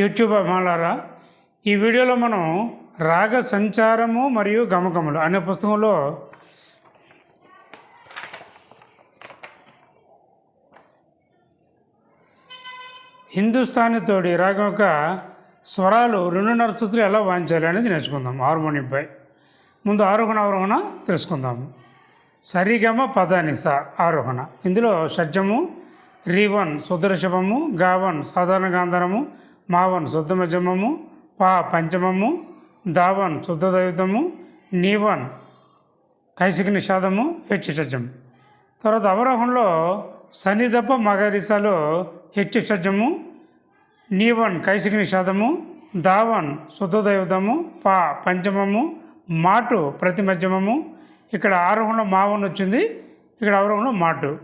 YouTube అభిమానులారా ఈ వీడియోలో మనం రాగ సంచారము మరియు గమకములు అనే పుస్తకంలో హిందుస్థానీ తోడి రాగం యొక్క స్వరాలు రెండున్నర సూత్రులు ఎలా వాయించాలి అనేది నేర్చుకుందాం. హార్మోనియంపై ముందు ఆరోహణ అవరోహణ తెలుసుకుందాము సరిగమ పదానిస ఆరోహణ. ఇందులో షడ్జము రీవన్ సుదర్శవము గావన్ సాధారణ గాంధారము మావన్ శుద్ధ పా పంచమము దావన్ శుద్ధ దైవతము నీవన్ కైసిక నిషాదము హెచ్చు షడ్జం తర్వాత అవరోహణలో సన్నిదప్ప మగరిసలో హెచ్చు షడ్జము నీవన్ కైసిక నిషాదము దావన్ శుద్ధ దైవతము పా పంచమము మాటు ప్రతి మధ్యమము ఇక్కడ ఆరోహణలో మావన్ వచ్చింది ఇక్కడ అవరోహంలో మాటు.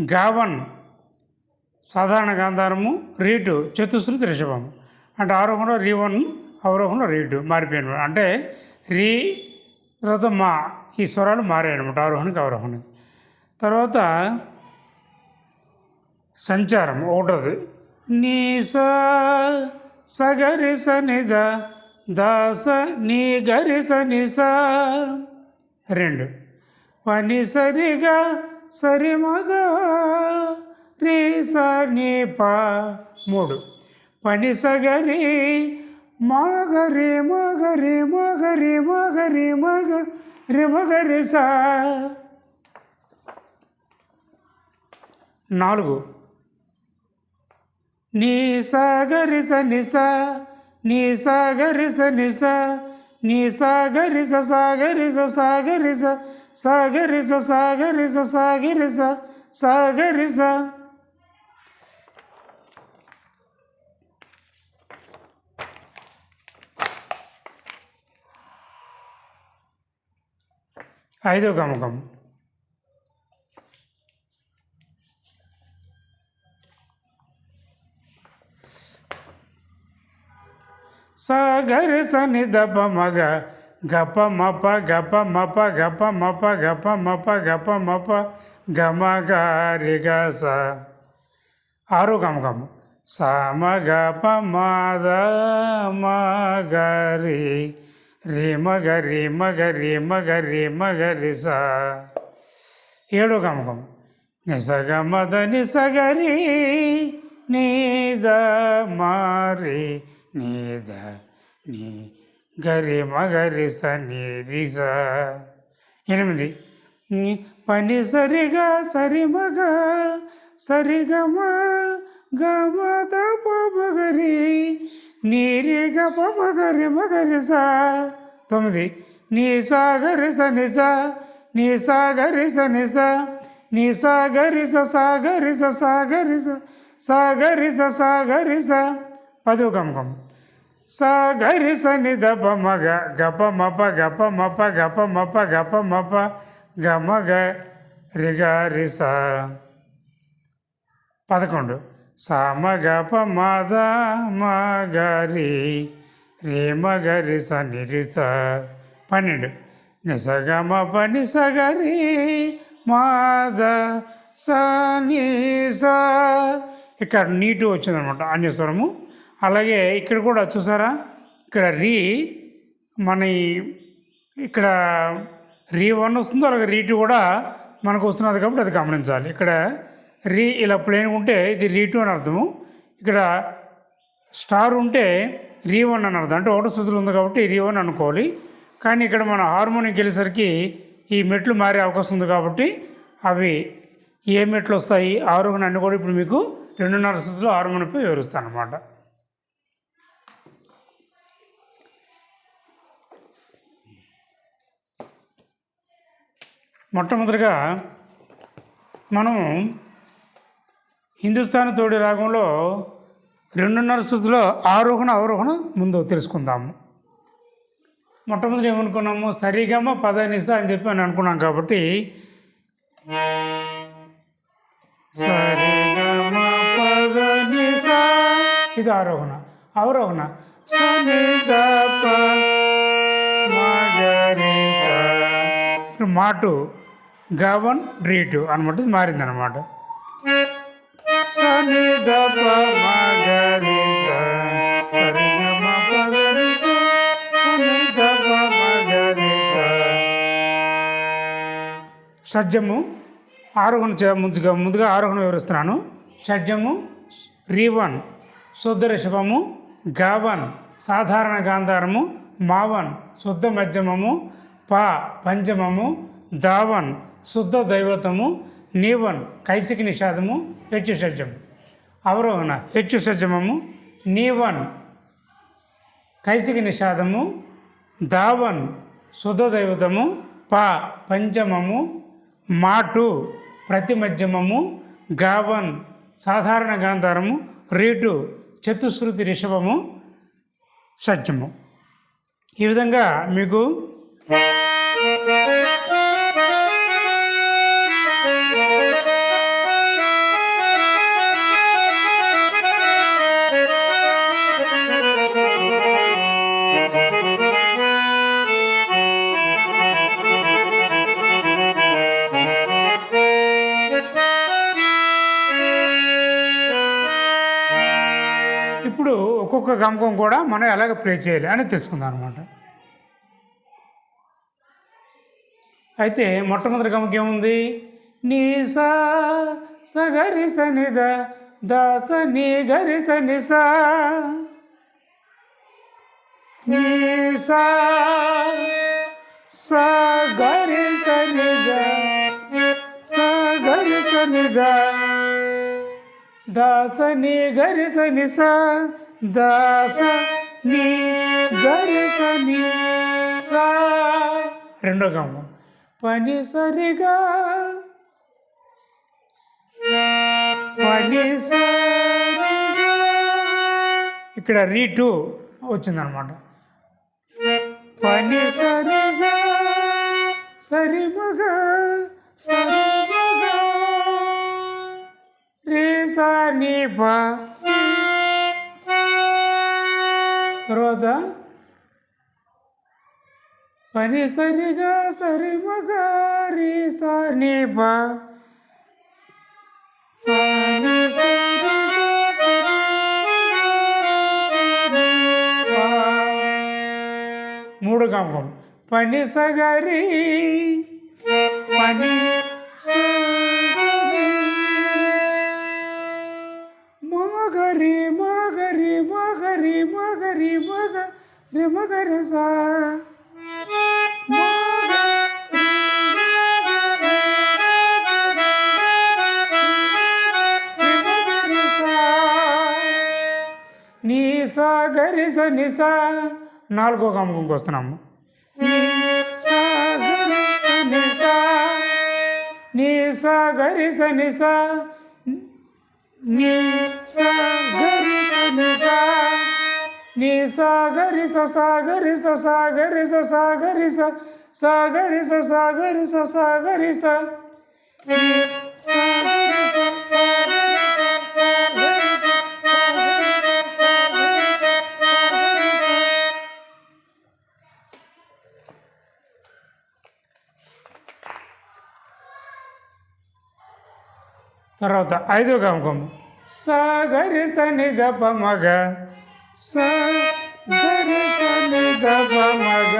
గావన్ సాధారణ గాంధారము రీటు చతుశ్రుతి రిషభం అంటే ఆరోహణలో రీ వన్ అవరోహణలో రీటు మారిపోయిన అంటే రీ తర్వాత మా ఈ స్వరాలు మారాయి అనమాట ఆరోహణకి అవరోహణకి. తర్వాత సంచారం ఒకటోది. నీస సగరి స దాస నీ గరి స రెండు. పని సరిగా సరిమగా రీ స నీ ప. మూడు. పనిసగరి మగరి మగరి మగరి మగరి మగ రి మగరి సా. నాలుగు. నీ సాగరి స నిస నీ సాగరి స నిస నీ సాగరి స సాగరి స సాగరి స సాగరి స సాగరి స సాగరి స సాగరి స. ఐదో గమకం. సాగరి సని దప మగ గప మప గప మప గప మప గప మప గప మప గమ గారి గ స. ఆరో గమకం. సామ గప మాద మగరి రి మగ రి మగ రి మగ మగ ఏడో గమకం. నిసగ మద నిసగరి నీద మారి నీద నీ గరి మగరి స నీరి స ఎనిమిది. ని పని సరిగా సరి మగ సరిగమ గమ తప మగరి నీరి గప మగరి మగరి స. తొమ్మిది. నీ సాగరి స నిస నీ సాగరి స నిస నీ సాగరి స సాగరి స సాగరి స. సాగరి స సాగరి స. పదో గమకం సాగరి స నిద మగ గప మప గప మప గప మప గప మప గమ గ రిగ రి పదకొండు. సామ గప మగరి రే మగరి స నిరిస పన్నెండు. నిసగమ పని సగరి మాద స ని ఇక్కడ నీటు వచ్చిందనమాట అన్యస్వరము అలాగే ఇక్కడ కూడా చూసారా? ఇక్కడ రీ మన ఈ- ఇక్కడ రీ వన్ వస్తుందో అలాగే రీ టూ కూడా మనకు వస్తున్నది కాబట్టి అది గమనించాలి. ఇక్కడ రీ ఇలా ప్లేన్ ఉంటే ఇది రీ టూ అని అర్థము. ఇక్కడ స్టార్ ఉంటే రీ వన్ అని అర్థం. అంటే ఒకటి స్థుతులు ఉంది కాబట్టి రీ వన్ అనుకోవాలి. కానీ ఇక్కడ మన హార్మోనియంకి వెళ్ళేసరికి ఈ మెట్లు మారే అవకాశం ఉంది కాబట్టి అవి ఏ మెట్లు వస్తాయి? ఆరోగ్యం అన్ని కూడా ఇప్పుడు మీకు రెండున్నర స్థుతులు హార్మోనియంపై వివరిస్తాను అనమాట మొట్టమొదటిగా మనం హిందుస్థాన్ తోడి రాగంలో రెండున్నర శృతిలో ఆరోహణ అవరోహణ ముందు తెలుసుకుందాము. మొట్టమొదటి ఏమనుకున్నాము? సరిగమ పదనిస అని చెప్పి అని అనుకున్నాం కాబట్టి. ఇది ఆరోహణ అవరోహణ. షడ్జము ఆరోహణ ముందుగా ముందుగా ఆరోహణ వివరిస్తున్నాను. షడ్జము రీవన్ శుద్ధ రిషభము గావన్ సాధారణ గాంధారము మావన్ శుద్ధ మధ్యమము పా పంచమము దావన్ శుద్ధ దైవతము నీవన్ కైసికి నిషాదము యక్షషడ్జము షడ్జము అవరోహణ హెచ్చు షడ్జమము నీవన్ కైసికి నిషాదము దావన్ సుధదైవతము ప పా పంచమము మాటు ప్రతిమధ్యమము గావన్ సాధారణ గాంధారము రీటు చతుశ్రుతి రిషభము సత్యము ఈ విధంగా మీకు గమకం కూడా మనం ఎలాగ ప్లే చేయాలి అని తెలుసుకుందాం అనమాట అయితే మొట్టమొదటి గమకం ఏముంది? నీ సా సగరి సని దాస నీ గరి సని సా నీ సా సగరి సని సగరి దాస నీ గరి దాస నీ గరి స ని రెండో గమనం. పని సరిగా పని ఇక్కడ రీ టూ వచ్చిందనమాట పని సరిగా సరి మగ సరి రే సా ని తర్వాత పని సరిగా సరి మూడు కాంపౌండ్ పని సగరి పని నిమగరిస నీ సా నాలుగో కమ్మకంకి వస్తున్నాము. నీ నిసా. నిసా. नी सागरी सागरी सागरी सागरी सागरी सागरी सागरी తర్వాత ఐదో గమకం సాగరి సని గప మగ ద ప మగ స గరి స ని ద ప మగ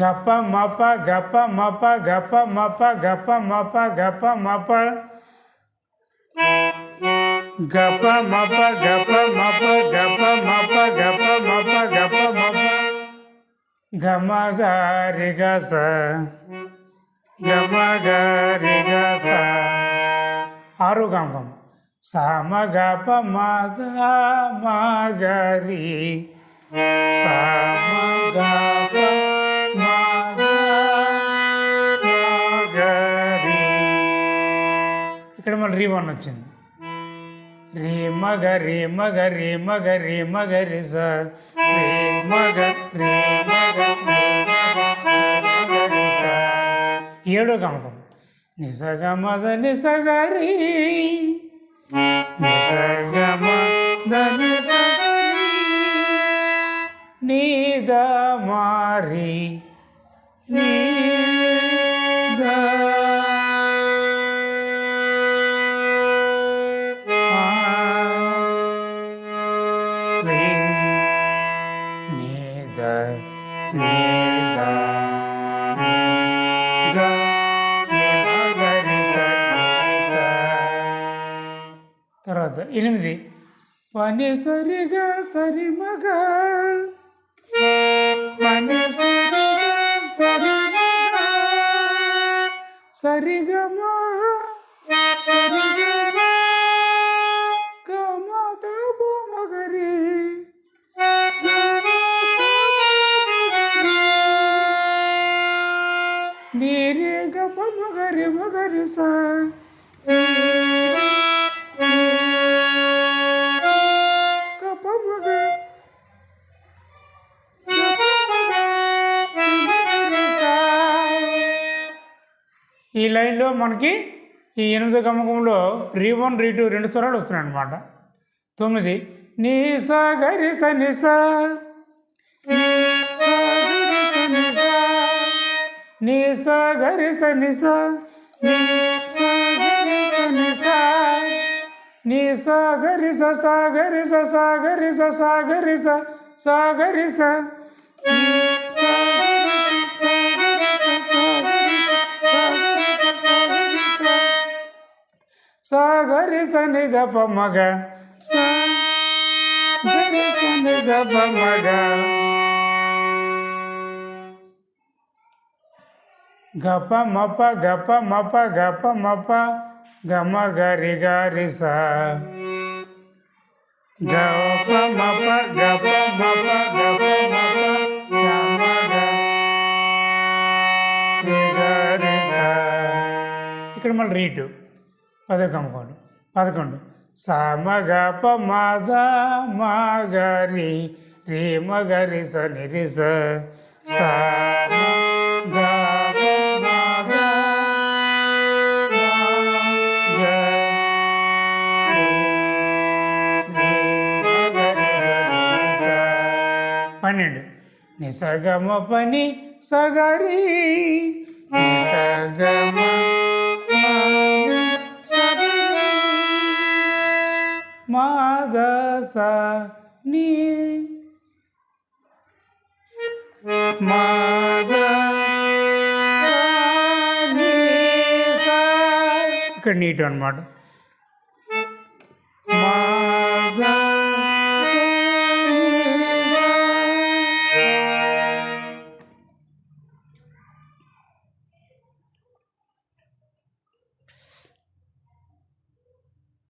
గప మప గప మప గప మప గప మప గప మప గప మప గప మప గప మప గప మప గప మప గమ గారి గ స గమ గారి గ స ఆరు గమకం సామ సామగప మాద మాగరి సామగప ఇక్కడ మన రీవన్ వచ్చింది. రే మగ రే మగ రే మగ రే మగ రే స. ఏడో కమకం నిసగ మద నిసగరీ தனுசனி நீத மாறி நீத తర్వాత ఎనిమిది పని సరిగా సరి మగ పని సరిగా సరి మగ సరిగమా సరిగమా గమద మగరి నీరే గప ఈ మనకి ఈ ఎనిమిది గమకంలో రీ వన్ రీ టూ రెండు స్వరాలు వస్తున్నాయి అనమాట తొమ్మిది నీ సా గరి స ని సా నీ సా గరి స ని సా నీ సా గరి స సా గరి స సా గరి స సా గరి స సా గరి స సా దప మగ ని ద మగ గప మప గప మప గప మప గమ గరి గారి స గప మప గప మప గప మప ఇక్కడ మళ్ళీ రీటు పదకొండు పదకొండు. సమగ ప మద మగరి రి మగరి స నిరి గ మగరి స నిరి స. పన్నెండు. నిసగమ పని సగరి నిసగమ ఇక్కడ నీట్ అనమాట